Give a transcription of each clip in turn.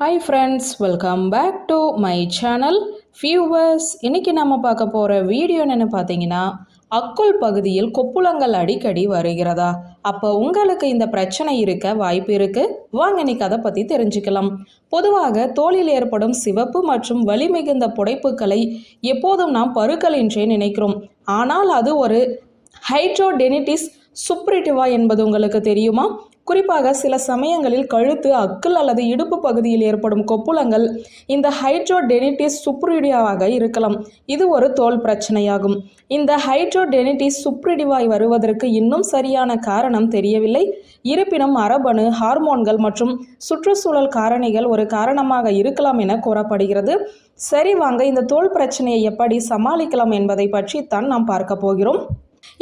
Hi friends welcome back to my channel viewers இன்றைக்கி நம்ம பார்க்க போகிற வீடியோ என்னென்னு பார்த்தீங்கன்னா அக்குள் பகுதியில் கொப்புளங்கள் அடிக்கடி வருகிறதா? அப்போ உங்களுக்கு இந்த பிரச்சனை இருக்க வாய்ப்பு இருக்குது வாங்க இன்னைக்கு அதை பற்றி தெரிஞ்சுக்கலாம். பொதுவாக தோலில் ஏற்படும் சிவப்பு மற்றும் வலி மிகுந்த புடைப்புகளை எப்போதும் நாம் பருக்கள் என்றே நினைக்கிறோம். ஆனால் அது ஒரு ஹைட்ரோடெனிட்டிஸ் சுப்ரிட்டிவா என்பது உங்களுக்கு தெரியுமா? குறிப்பாக சில சமயங்களில் கழுத்து அக்குள் அல்லது இடுப்பு பகுதியில் ஏற்படும் கொப்புளங்கள் இந்த ஹைட்ரோடெனிட்டிஸ் சுப்ரிடியாவாக இருக்கலாம். இது ஒரு தோல் பிரச்சனையாகும். இந்த ஹைட்ரோடெனிட்டிஸ் சுப்ரிடிவாய் வருவதற்கு இன்னும் சரியான காரணம் தெரியவில்லை. இருப்பினும் மரபணு ஹார்மோன்கள் மற்றும் சுற்றுச்சூழல் காரணிகள் ஒரு காரணமாக இருக்கலாம் என கூறப்படுகிறது. சரி வாங்க இந்த தோல் பிரச்சனையை எப்படி சமாளிக்கலாம் என்பதை பற்றி தான் நாம் பார்க்க போகிறோம்.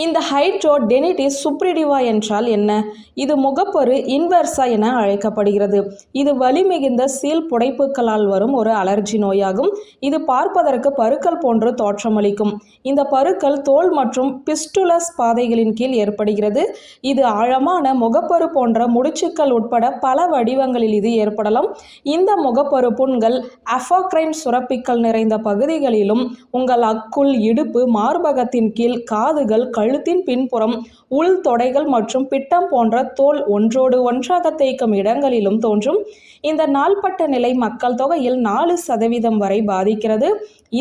இந்த ஹைட்ரோடெனிட்டிஸ் சுப்ரிடிவா என்றால் என்ன? இது முகப்பரு இன்வெர்சா என அழைக்கப்படுகிறது. இது வலிமிகுந்த சீல் புடைப்புகளால் வரும் ஒரு அலர்ஜி நோயாகும். இது பார்ப்பதற்கு பருக்கள் போன்று தோற்றமளிக்கும். இந்த பருக்கள் தோல் மற்றும் பிஸ்டுலஸ் பாதைகளின் கீழ் ஏற்படுகிறது. இது ஆழமான முகப்பரு போன்ற முடிச்சுக்கள் உட்பட பல வடிவங்களில் இது ஏற்படலாம். இந்த முகப்பரு புண்கள் அஃபோக்ரைன் சுரப்பிகள் நிறைந்த பகுதிகளிலும் உங்கள் அக்குள் இடுப்பு மார்பகத்தின் கீழ் காதுகள் கழுத்தின் பின்புறம் உள் தொடைகள் மற்றும் பிட்டம் போன்ற தோல் ஒன்றோடு ஒன்றாக தேய்க்கும் இடங்களிலும் தோன்றும். இந்த நாள்பட்ட நிலை மக்கள் தொகையில் நாலு சதவீதம் வரை பாதிக்கிறது.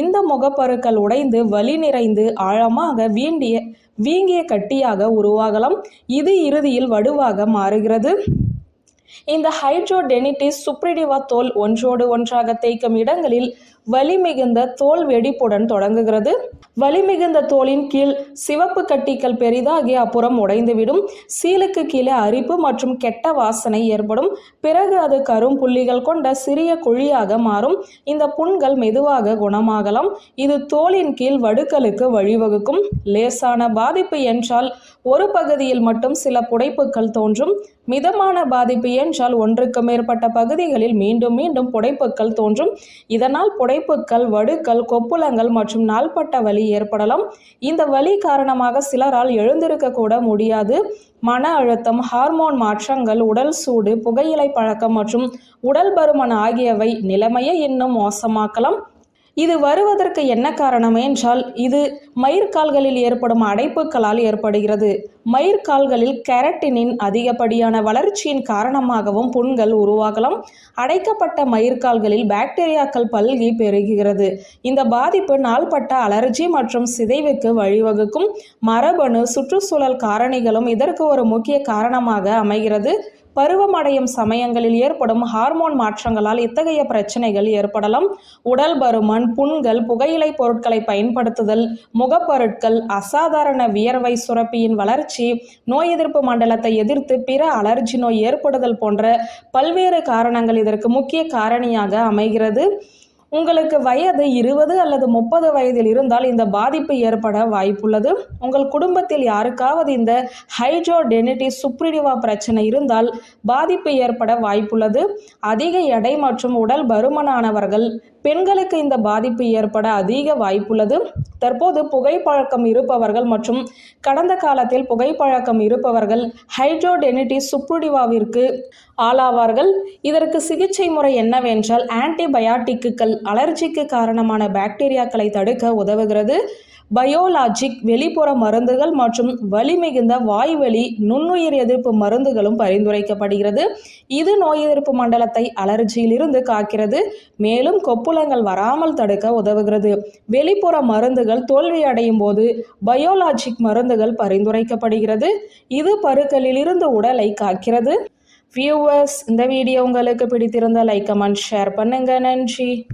இந்த முகப்பருக்கள் உடைந்து வலி நிறைந்து ஆழமாக வீண்டிய வீங்கிய கட்டியாக உருவாகலாம். இது இறுதியில் வடுவாக மாறுகிறது. இந்த ஹைட்ரோடெனிட்டிஸ் சுப்ரிடிவா தோல் ஒன்றோடு ஒன்றாக தேய்க்கும் இடங்களில் வலி மிகுந்த தோல் வெடிப்புடன் தொடங்குகிறது. வலி மிகுந்த தோலின் கீழ் சிவப்பு கட்டிகள் பெரிதாகி அப்புறம் உடைந்துவிடும். சீலுக்கு கீழே அரிப்பு மற்றும் கெட்ட வாசனை ஏற்படும். பிறகு அது கரும் புள்ளிகள் கொண்ட சிறிய குழியாக மாறும். இந்த புண்கள் மெதுவாக குணமாகலாம். இது தோலின் கீழ் வடுக்கலுக்கு வழிவகுக்கும். லேசான பாதிப்பு என்றால் ஒரு பகுதியில் மட்டும் சில புடைப்புகள் தோன்றும். மிதமான பாதிப்பு என்றால் ஒன்றுக்கு மேற்பட்ட பகுதிகளில் மீண்டும் மீண்டும் புடைப்புக்கள் தோன்றும். இதனால் புடைப்புக்கள் வடுக்கள் கொப்புளங்கள் மற்றும் நாள்பட்ட வலி ஏற்படலாம். இந்த வலி காரணமாக சிலரால் எழுந்திருக்க கூட முடியாது. மன அழுத்தம் ஹார்மோன் மாற்றங்கள் உடல் சூடு புகையிலை பழக்கம் மற்றும் உடல் பருமன் ஆகியவை நிலைமையை இன்னும் மோசமாக்கலாம். இது வருவதற்கு என்ன காரணம் என்றால் இது மயிர்கால்களில் ஏற்படும் அடைப்புகளால் ஏற்படுகிறது. மயிர்கால்களில் கெரட்டினின் அதிகப்படியான வளர்ச்சியின் காரணமாகவும் புண்கள் உருவாகலாம். அடைக்கப்பட்ட மயிர்கால்களில் பாக்டீரியாக்கள் பல்கி பெருகுகிறது. இந்த பாதிப்பு நாள்பட்ட அலர்ஜி மற்றும் சிதைவுக்கு வழிவகுக்கும். மரபணு சுற்றுச்சூழல் காரணிகளும் இதற்கு ஒரு முக்கிய காரணமாக அமைகிறது. பருவமடையும் சமயங்களில் ஏற்படும் ஹார்மோன் மாற்றங்களால் இத்தகைய பிரச்சனைகள் ஏற்படலாம். உடல் பருமன் புண்கள் புகையிலை பொருட்களை பயன்படுத்துதல் முகப்பொருட்கள் அசாதாரண வியர்வை சுரப்பியின் வளர்ச்சி நோய் எதிர்ப்பு மண்டலத்தை எதிர்த்து பிற அலர்ஜி நோய் ஏற்படுதல் போன்ற பல்வேறு காரணங்கள் இதற்கு முக்கிய காரணியாக அமைகிறது. உங்களுக்கு வயது இருபது அல்லது முப்பது வயதில் இருந்தால் இந்த பாதிப்பு ஏற்பட வாய்ப்புள்ளது. உங்கள் குடும்பத்தில் யாருக்காவது இந்த ஹைட்ரோடெனிட்டிஸ் சுப்ரிடிவா பிரச்சனை இருந்தால் பாதிப்பு ஏற்பட வாய்ப்புள்ளது. அதிக எடை மற்றும் உடல் பருமனானவர்கள் பெண்களுக்கு இந்த பாதிப்பு ஏற்பட அதிக வாய்ப்புள்ளது. தற்போது புகைப்பழக்கம் இருப்பவர்கள் மற்றும் கடந்த காலத்தில் புகைப்பழக்கம் இருப்பவர்கள் ஹைட்ரோடெனிட்டிஸ் சுப்ரிடிவாவிற்கு ஆளாவார்கள். இதற்கு சிகிச்சை முறை என்னவென்றால் ஆன்டிபயாட்டிக்குகள் அலர்ஜிக்கு காரணமான பாக்டீரியாக்களை தடுக்க உதவுகிறது. பயோலாஜிக் வெளிப்புற மருந்துகள் மற்றும் வலிமிகுந்த வாய்வெளி நுண்ணுயிர் எதிர்ப்பு மருந்துகளும் பரிந்துரைக்கப்படுகிறது. இது நோய் எதிர்ப்பு மண்டலத்தை அலர்ஜியிலிருந்து காக்கிறது. மேலும் கொப்புளங்கள் வராமல் தடுக்க உதவுகிறது. வெளிப்புற மருந்துகள் தோல்வியடையும் போது பயோலாஜிக் மருந்துகள் பரிந்துரைக்கப்படுகிறது. இது பருக்களிலிருந்து உடலை காக்கிறது. வியூவர்ஸ் இந்த வீடியோ உங்களுக்கு பிடித்திருந்த லைக் கமெண்ட் ஷேர் பண்ணுங்க. நன்றி.